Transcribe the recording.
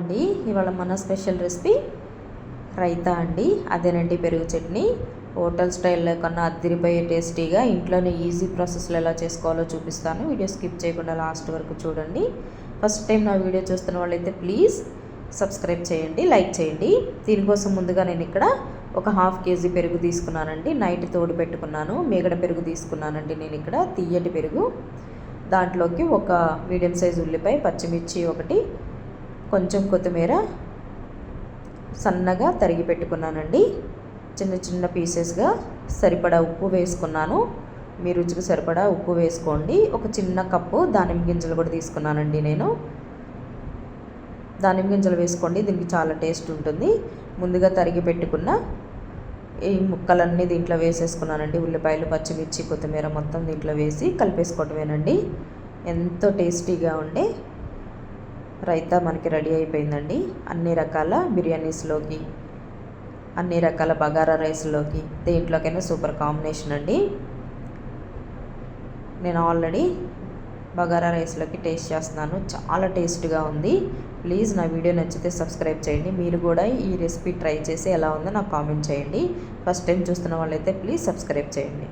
అండి. ఇవాళ మన స్పెషల్ రెసిపీ రైతా అండి. అదేనండి పెరుగు చట్నీ. హోటల్ స్టైల్లో కన్నా అద్దరిపోయే టేస్టీగా ఇంట్లోనే ఈజీ ప్రాసెస్లో ఎలా చేసుకోవాలో చూపిస్తాను. వీడియో స్కిప్ చేయకుండా లాస్ట్ వరకు చూడండి. ఫస్ట్ టైం నా వీడియో చూస్తున్న వాళ్ళైతే ప్లీజ్ సబ్స్క్రైబ్ చేయండి లైక్ చేయండి. దీనికోసం ముందుగా నేను ఇక్కడ ఒక హాఫ్ కేజీ పెరుగు తీసుకున్నానండి. నైట్ తోడు పెట్టుకున్నాను. మేగడ పెరుగు తీసుకున్నానండి నేను ఇక్కడ. తీయటి పెరుగు. దాంట్లోకి ఒక మీడియం సైజ్ ఉల్లిపాయ పచ్చిమిర్చి ఒకటి కొంచెం కొత్తిమీర సన్నగా తరిగి పెట్టుకున్నానండి. చిన్న చిన్న పీసెస్గా సరిపడా ఉప్పు వేసుకున్నాను. మీ రుచికి సరిపడా ఉప్పు వేసుకోండి. ఒక చిన్న కప్పు దానిమ్మ గింజలు కూడా తీసుకున్నానండి నేను. దానిమ్మ గింజలు వేసుకోండి దీనికి చాలా టేస్ట్ ఉంటుంది. ముందుగా తరిగి పెట్టుకున్న ఈ ముక్కలన్నీ దీంట్లో వేసేసుకున్నానండి. ఉల్లిపాయలు పచ్చిమిర్చి కొత్తిమీర మొత్తం దీంట్లో వేసి కలిపేసుకోవటమేనండి. ఎంతో టేస్టీగా ఉండే రైతా మనకి రెడీ అయిపోయిందండి. అన్ని రకాల బిర్యానీస్లోకి అన్ని రకాల బగారా రైస్లోకి దేంట్లోకైనా సూపర్ కాంబినేషన్ అండి. నేను ఆల్రెడీ బగారా రైస్లోకి టేస్ట్ చేస్తున్నాను. చాలా టేస్ట్గా ఉంది. ప్లీజ్ నా వీడియో నచ్చితే సబ్స్క్రైబ్ చేయండి. మీరు కూడా ఈ రెసిపీ ట్రై చేసి ఎలా ఉందో నాకు కామెంట్ చేయండి. ఫస్ట్ టైం చూస్తున్న వాళ్ళైతే ప్లీజ్ సబ్స్క్రైబ్ చేయండి.